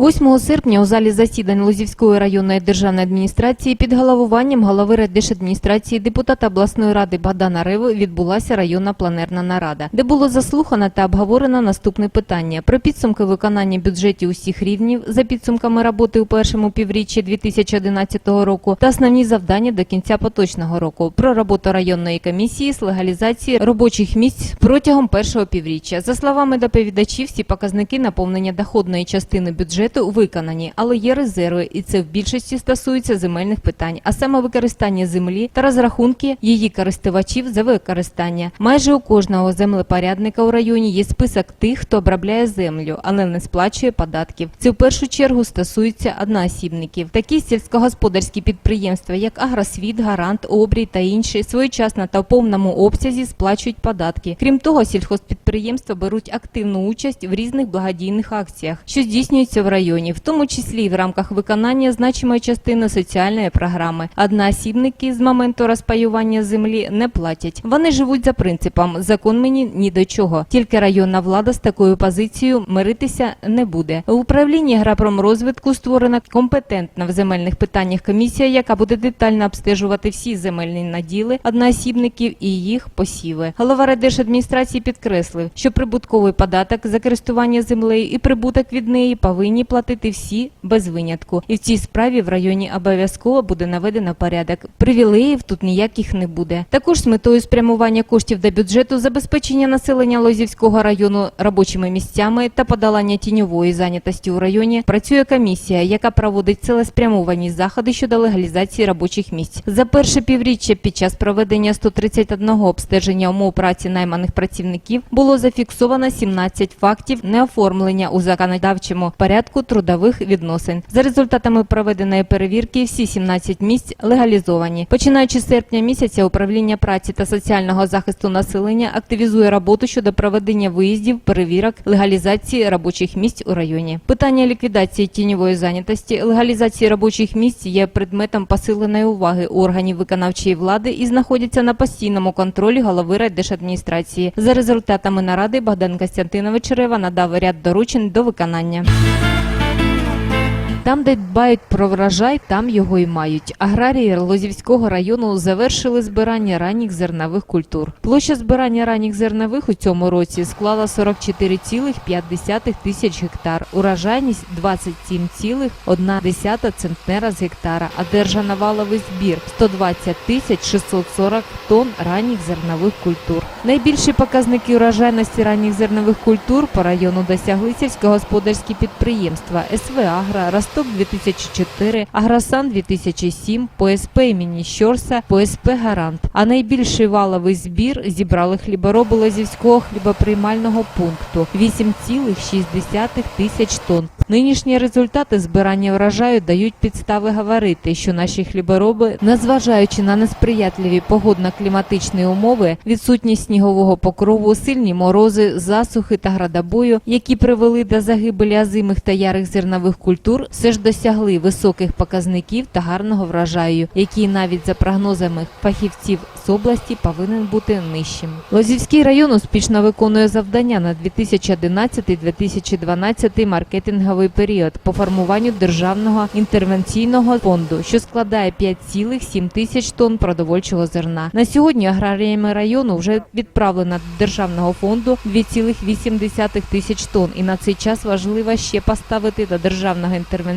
8 серпня у залі засідань Лозівської районної державної адміністрації під головуванням голови райдержадміністрації депутата обласної ради Богдана Реви відбулася районна планерна нарада, де було заслухано та обговорено наступне питання про підсумки виконання бюджетів усіх рівнів за підсумками роботи у першому півріччі 2011 року та основні завдання до кінця поточного року про роботу районної комісії з легалізації робочих місць протягом першого півріччя. За словами доповідачів, всі показники наповнення доходної частини бюджету виконані, але є резерви, і це в більшості стосується земельних питань, а саме використання землі та розрахунки її користувачів за використання. Майже у кожного землепорядника у районі є список тих, хто обробляє землю, але не сплачує податків. Це в першу чергу стосується одноосібників. Такі сільськогосподарські підприємства, як Агросвіт, Гарант, Обрій та інші, своєчасно та в повному обсязі сплачують податки. Крім того, сільхозпідприємства беруть активну участь в різних благодійних акціях, що здійснюються в районі, в тому числі в рамках виконання значимої частини соціальної програми. Одноосібники з моменту розпаювання землі не платять. Вони живуть за принципом закон мені ні до чого. Тільки районна влада з такою позицією миритися не буде. У управлінні грапромрозвитку створена компетентна в земельних питаннях комісія, яка буде детально обстежувати всі земельні наділи одноосібників і їх посіви. Голова райдержадміністрації підкреслив, що прибутковий податок за користування землею і прибуток від неї повинні платити всі без винятку. І в цій справі в районі обов'язково буде наведено порядок. Привілеїв тут ніяких не буде. Також з метою спрямування коштів до бюджету, забезпечення населення Лозівського району робочими місцями та подолання тіньової зайнятості у районі працює комісія, яка проводить цілеспрямовані заходи щодо легалізації робочих місць. За перше півріччя під час проведення 131 обстеження умов праці найманих працівників було зафіксовано 17 фактів неоформлення у законодавчому порядку трудових відносин. За результатами проведеної перевірки всі 17 місць легалізовані. Починаючи з серпня місяця, управління праці та соціального захисту населення активізує роботу щодо проведення виїздів, перевірок, легалізації робочих місць у районі. Питання ліквідації тіньової зайнятості, легалізації робочих місць є предметом посиленої уваги органів виконавчої влади і знаходяться на постійному контролі голови райдержадміністрації. За результатами наради Богдан Костянтинович Рева надав ряд доручень до виконання. Там, де дбають про врожай, там його й мають. Аграрії Лозівського району завершили збирання ранніх зернових культур. Площа збирання ранніх зернових у цьому році склала 44,5 тисяч гектар. Урожайність 27,1 центнера з гектара. Одержано валовий збір 120 тисяч 640 тонн ранніх зернових культур. Найбільші показники урожайності ранніх зернових культур по району досягли сільськогосподарські підприємства СВ Агра, Росток 2004, Агросан 2007, ПСП імені Щорса, ПСП Гарант. А найбільший валовий збір зібрали хлібороби Лозівського хлібоприймального пункту 8,6 тисяч тонн. Нинішні результати збирання врожаю дають підстави говорити, що наші хлібороби, незважаючи на несприятливі погодно-кліматичні умови, відсутність снігового покрову, сильні морози, засухи та градобою, які привели до загибелі азимих та ярих зернових культур, все ж досягли високих показників та гарного врожаю, який навіть за прогнозами фахівців з області повинен бути нижчим. Лозівський район успішно виконує завдання на 2011-2012 маркетинговий період по формуванню державного інтервенційного фонду, що складає 5,7 тисяч тонн продовольчого зерна. На сьогодні аграріями району вже відправлено до державного фонду 2,8 тисяч тонн, і на цей час важливо ще поставити до державного інтервенційного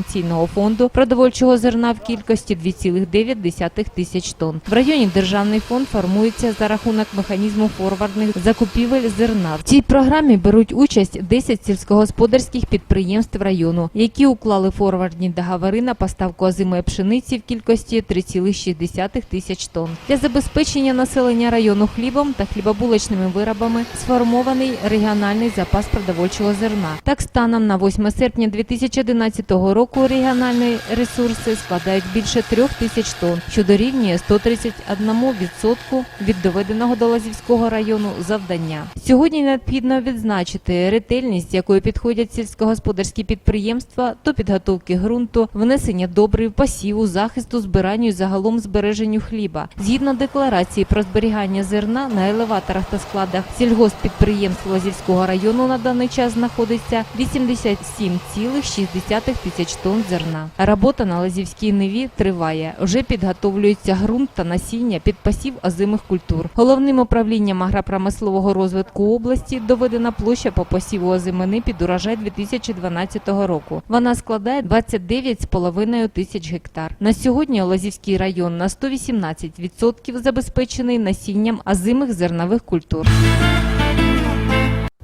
фонду продовольчого зерна в кількості 2,9 тисяч тонн. В районі державний фонд формується за рахунок механізму форвардних закупівель зерна. В цій програмі беруть участь 10 сільськогосподарських підприємств району, які уклали форвардні договори на поставку озимої пшениці в кількості 3,6 тисяч тонн. Для забезпечення населення району хлібом та хлібобулочними виробами сформований регіональний запас продовольчого зерна. Так, станом на 8 серпня 2011 року року регіональні ресурси складають більше трьох тисяч тонн, що дорівнює 131% від доведеного до Лазівського району завдання. Сьогодні необхідно відзначити ретельність, якою підходять сільськогосподарські підприємства до підготовки ґрунту, внесення добрив, посіву, захисту, збиранню і загалом збереженню хліба. Згідно декларації про зберігання зерна на елеваторах та складах сільгосппідприємств Лазівського району на даний час знаходиться 87,6 тисяч тонн зерна. Робота на Лазівській ниві триває. Вже підготовлюється ґрунт та насіння під посів озимих культур. Головним управлінням агропромислового розвитку області доведена площа по посіву озимини під урожай 2012 року. Вона складає 29,5 тисяч гектар. На сьогодні Лазівський район на 118% забезпечений насінням озимих зернових культур.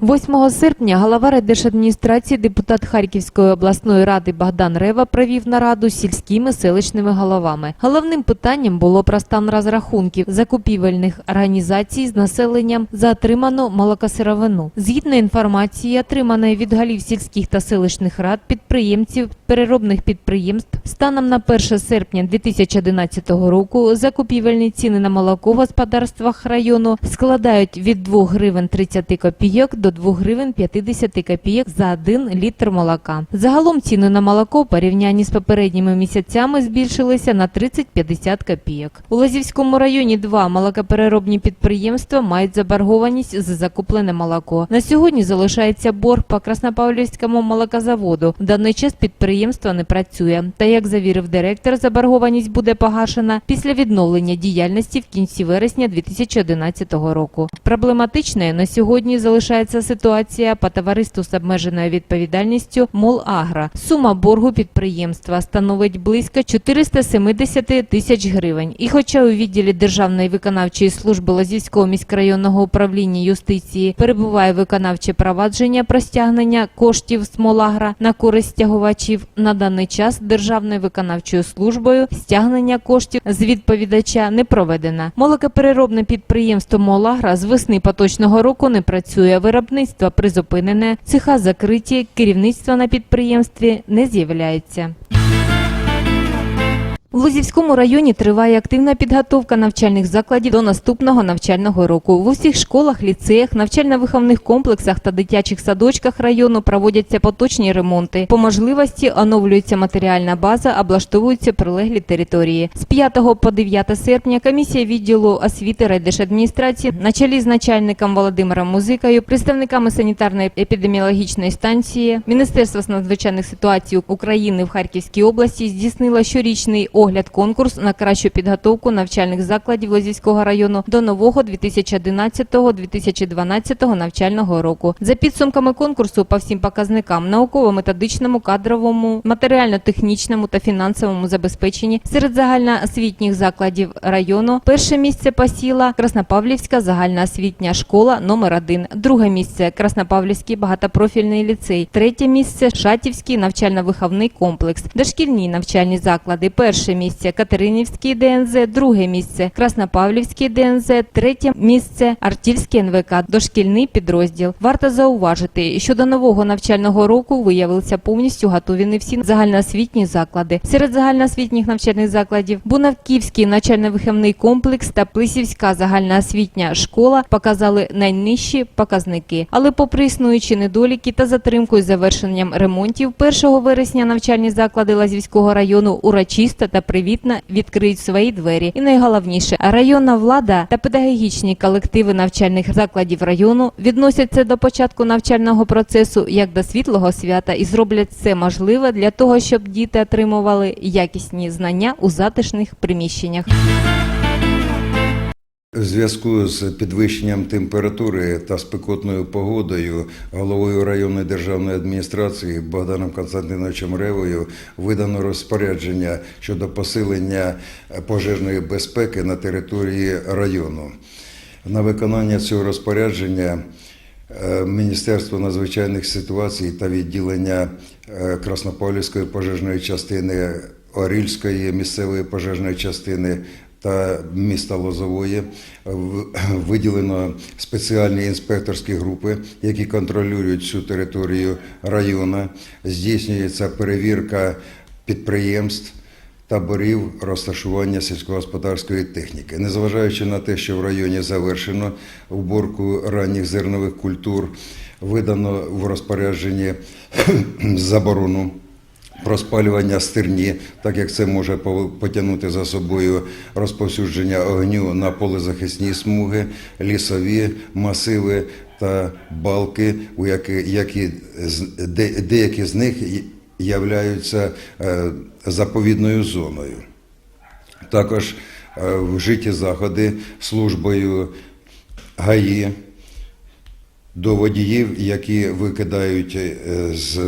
8 серпня голова райдержадміністрації, депутат Харківської обласної ради Богдан Рева провів нараду з сільськими селищними головами. Головним питанням було про стан розрахунків закупівельних організацій з населенням за отриману молокосировину. Згідно інформації, отриманої від голів сільських та селищних рад, підприємців, переробних підприємств, станом на 1 серпня 2011 року закупівельні ціни на молоко в господарствах району складають від 2 гривень 30 копійок до 2 гривень 50 копійок за 1 літр молока. Загалом ціни на молоко порівнянні з попередніми місяцями збільшилися на 30-50 копійок. У Лазівському районі два молокопереробні підприємства мають заборгованість за закуплене молоко. На сьогодні залишається борг по Краснопавлівському молокозаводу. В даний час підприємство не працює. Та як завірив директор, заборгованість буде погашена після відновлення діяльності в кінці вересня 2011 року. Проблематичною на сьогодні залишається ситуація по товариству з обмеженою відповідальністю «Молагро». Сума боргу підприємства становить близько 470 тисяч гривень. І хоча у відділі Державної виконавчої служби Лазівського міськрайонного управління юстиції перебуває виконавче провадження про стягнення коштів з «Молагро» на користь стягувачів, на даний час Державною виконавчою службою стягнення коштів з відповідача не проведено. Молокопереробне підприємство «Молагро» з весни поточного року не працює. Виробництво призупинене, цеха закриті, керівництво на підприємстві не з'являється. В Лузівському районі триває активна підготовка навчальних закладів до наступного навчального року. В усіх школах, ліцеях, навчально-виховних комплексах та дитячих садочках району проводяться поточні ремонти. По можливості оновлюється матеріальна база, облаштовуються прилеглі території. З 5 по 9 серпня комісія відділу освіти райдержадміністрації на чолі з начальником Володимиром Музикою, представниками санітарної епідеміологічної станції, Міністерства з надзвичайних ситуацій України в Харківській області здійснила щорічний огляд конкурс на кращу підготовку навчальних закладів Лозівського району до нового 2011-2012 навчального року. За підсумками конкурсу по всім показникам науково-методичному, кадровому, матеріально-технічному та фінансовому забезпеченні серед загальноосвітніх закладів району перше місце посіла Краснопавлівська загальноосвітня школа номер 1 друге місце Краснопавлівський багатопрофільний ліцей, третє місце Шатівський навчально-виховний комплекс, дошкільні навчальні заклади, перше місце Катеринівський ДНЗ, друге місце Краснопавлівський ДНЗ, третє місце Артільський НВК, дошкільний підрозділ. Варто зауважити, що до нового навчального року виявилися повністю готові не всі загальноосвітні заклади. Серед загальноосвітніх навчальних закладів Бунавківський навчально-виховний комплекс та Плисівська загальноосвітня школа показали найнижчі показники. Але попри існуючі недоліки та затримку із завершенням ремонтів 1 вересня навчальні заклади Лазівського району урочисто та привітно відкриють свої двері. І найголовніше, районна влада та педагогічні колективи навчальних закладів району відносяться до початку навчального процесу як до світлого свята і зроблять все можливе для того, щоб діти отримували якісні знання у затишних приміщеннях. У зв'язку з підвищенням температури та спекотною погодою головою районної державної адміністрації Богданом Константиновичем Ревою видано розпорядження щодо посилення пожежної безпеки на території району. На виконання цього розпорядження е, Міністерство надзвичайних ситуацій та відділення е, Краснопавлівської пожежної частини Орільської місцевої пожежної частини та міста Лозової в- виділено спеціальні інспекторські групи, які контролюють всю територію району. Здійснюється перевірка підприємств. Таборів розташування сільськогосподарської техніки, незважаючи на те, що в районі завершено уборку ранніх зернових культур, видано в розпорядженні заборону про спалювання стерні, так як це може потягнути за собою розповсюдження огню на полезахисні смуги, лісові масиви та балки, у які, які де- деякі з них являються е, заповідною зоною. Також е, вжиті заходи службою ГАІ до водіїв, які викидають е, з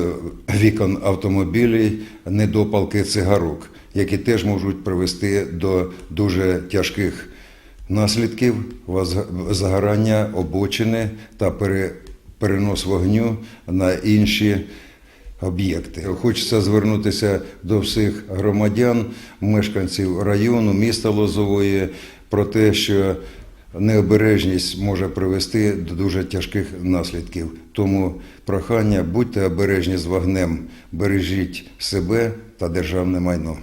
вікон автомобілів недопалки цигарок, які теж можуть привести до дуже тяжких наслідків загорання обочини та пере- перенос вогню на інші об'єкти. Хочеться звернутися до всіх громадян, мешканців району, міста Лозової про те, що необережність може привести до дуже тяжких наслідків. Тому прохання будьте обережні з вогнем, бережіть себе та державне майно.